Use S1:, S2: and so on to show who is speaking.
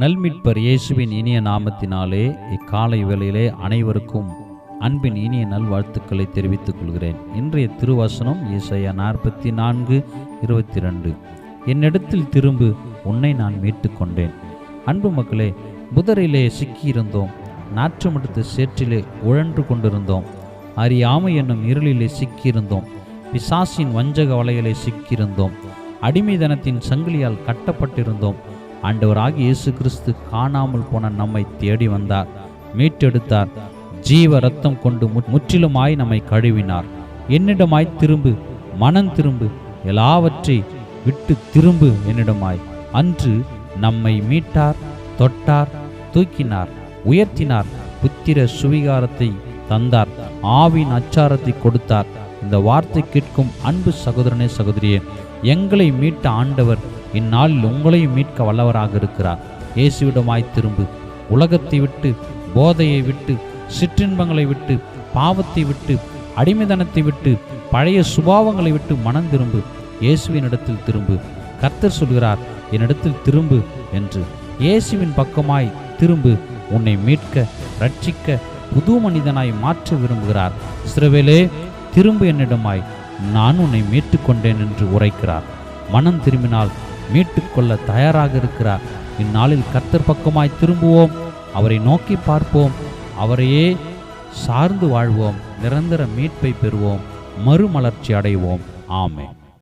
S1: நல்மிட்பர் இயேசுவின் இனிய நாமத்தினாலே இக்காலை வேளையிலே அனைவருக்கும் அன்பின் இனிய நல்வாழ்த்துக்களை தெரிவித்துக் கொள்கிறேன். இன்றைய திருவசனம் இசைய நாற்பத்தி நான்கு இருபத்தி ரெண்டு என்னிடத்தில் திரும்பு உன்னை நான் மீட்டு கொண்டேன் அன்பு மக்களே புதரிலே சிக்கியிருந்தோம் நாற்றமடுத்த சேற்றிலே உழன்று கொண்டிருந்தோம். அறியாமை என்னும் இருளிலே சிக்கியிருந்தோம் பிசாசின் வஞ்சக வலையிலே சிக்கியிருந்தோம். அடிமைதனத்தின் சங்கிலியால் கட்டப்பட்டிருந்தோம். ஆண்டவராகி இயேசு கிறிஸ்து காணாமல் போன நம்மை தேடி வந்தார் மீட்டெடுத்தார் ஜீவ ரத்தம் கொண்டு முற்றிலுமாய் நம்மை கழுவினார். என்னிடமாய் திரும்பு மனம் திரும்பு எல்லாவற்றை விட்டு திரும்பு என்னிடமாய். அன்று நம்மை மீட்டார் தொட்டார் தூக்கினார் உயர்த்தினார் புத்திர சுவிகாரத்தை தந்தார் ஆவின் அச்சாரத்தை கொடுத்தார். இந்த வார்த்தை கேட்கும் அன்பு சகோதரனே சகோதரியே எங்களை மீட்ட ஆண்டவர் இந்நாளில் உங்களையும் மீட்க வல்லவராக இருக்கிறார். இயேசுவிடமாய் திரும்பு. உலகத்தை விட்டு போதையை விட்டு சிற்றின்பங்களை விட்டு பாவத்தை விட்டு அடிமைதனத்தை விட்டு பழைய சுபாவங்களை விட்டு மனம் திரும்பு. இயேசுவின் இடத்தில் திரும்பு. கர்த்தர் சொல்கிறார் என்னிடத்தில் திரும்பு என்று. இயேசுவின் பக்கமாய் திரும்பு. உன்னை மீட்க ரட்சிக்க புது மனிதனாய் மாற்ற விரும்புகிறார். சிறுவேலே திரும்பு என்னிடமாய். நான் உன்னை மீட்டுக்கொண்டேன் என்று உரைக்கிறார். மனம் திரும்பினால் மீட்டுக்கொள்ள தயாராக இருக்கிறார். இந்நாளில் கர்த்தர் பக்கமாய் திரும்புவோம். அவரை நோக்கி பார்ப்போம். அவரையே சார்ந்து வாழ்வோம். நிரந்தர மீட்பை பெறுவோம். மறுமலர்ச்சி அடைவோம். ஆமே